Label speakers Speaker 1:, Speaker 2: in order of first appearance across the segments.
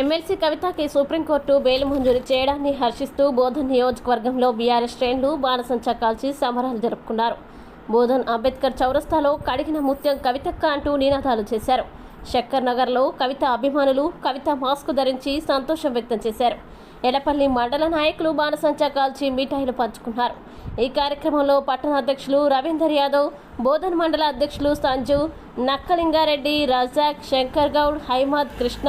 Speaker 1: MLC కవితకి supreme court bail మంజూరు చేయడాన్ని హర్షిస్తూ బోధన్ నియోజకవర్గంలో బీఆర్ఎస్ శ్రేణులు బాణసంచా కాల్చి సమరాలు జరుపుకున్నారు. బోధన్ అంబేద్కర్ చౌరస్తాలో కడిగిన ముత్యం కవితక్క అంటూ నినాదాలు చేశారు. శక్కర్ నగర్లో కవిత అభిమానులు కవిత మాస్క్ ధరించి సంతోషం వ్యక్తం చేశారు. ఎడపల్లి మండల నాయకులు బాణసంచా కాల్చి మిఠాయిలు పంచుకున్నారు. ఈ కార్యక్రమంలో పట్టణ అధ్యక్షులు రవీందర్ యాదవ్ బోధన్ మండల అధ్యక్షులు సంజు నక్కలింగారెడ్డి రజాక్ శంకర్ గౌడ్ హైమాద్ కృష్ణ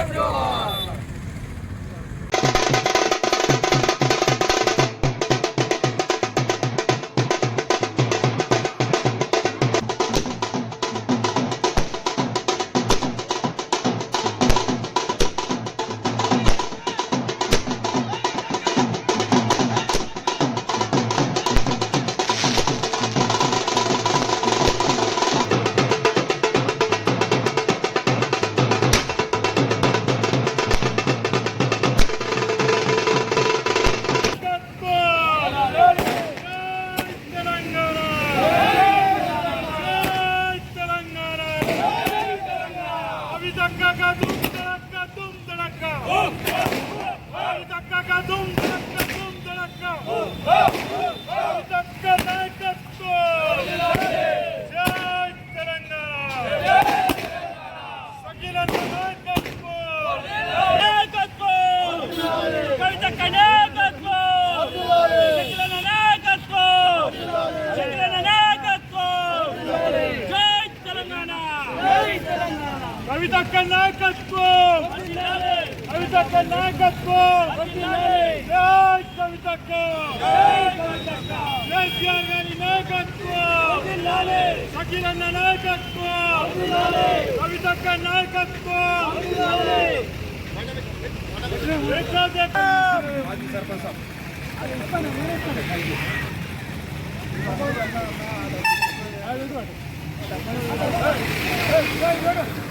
Speaker 2: Yeah. అవి తక్క నాయకత్వం! అవి తక్క నాయకత్వం! జై కవితక్క! కేసీఆర్ గారి నాయకత్వం! సఖీలన్న నాయకత్వం! కవితక్క నాయకత్వం! సర్పంచ్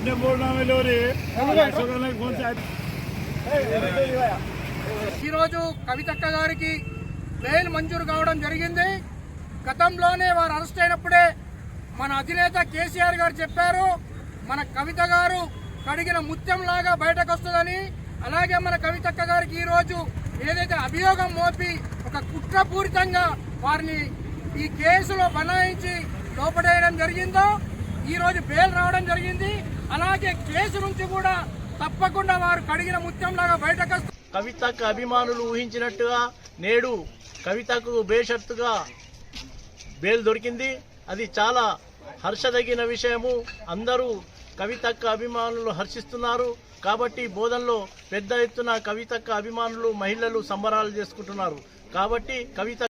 Speaker 2: अपने बोलना में लो रे कौन सा
Speaker 3: ఈరోజు కవితక్క గారికి బెయిల్ మంజూరు కావడం జరిగింది గతంలోనే వారు అరెస్ట్ అయినప్పుడే మన అధినేత కేసీఆర్ గారు చెప్పారు మన కవిత గారు కడిగిన ముత్యంలాగా బయటకు వస్తుందని అలాగే మన కవితక్క గారికి ఈరోజు ఏదైతే అభియోగం మోపి ఒక కుట్రపూరితంగా వారిని ఈ కేసులో బనాయించి లోపడేయడం జరిగిందో ఈరోజు బెయిల్ రావడం జరిగింది. అలాగే కేసు నుంచి కూడా తప్పకుండా వారు కడిగిన ముత్యంలాగా బయటకు
Speaker 4: కవితకు అభిమానులు ఊహించినట్టుగా నేడు కవితకు బేషరతుగా బెయిల్ దొరికింది. అది చాలా హర్షదగిన విషయము. అందరూ కవితక్క అభిమానులు హర్షిస్తున్నారు. కాబట్టి బోధనలో పెద్ద ఎత్తున కవితక్క అభిమానులు మహిళలు సంబరాలు చేసుకుంటున్నారు. కాబట్టి కవిత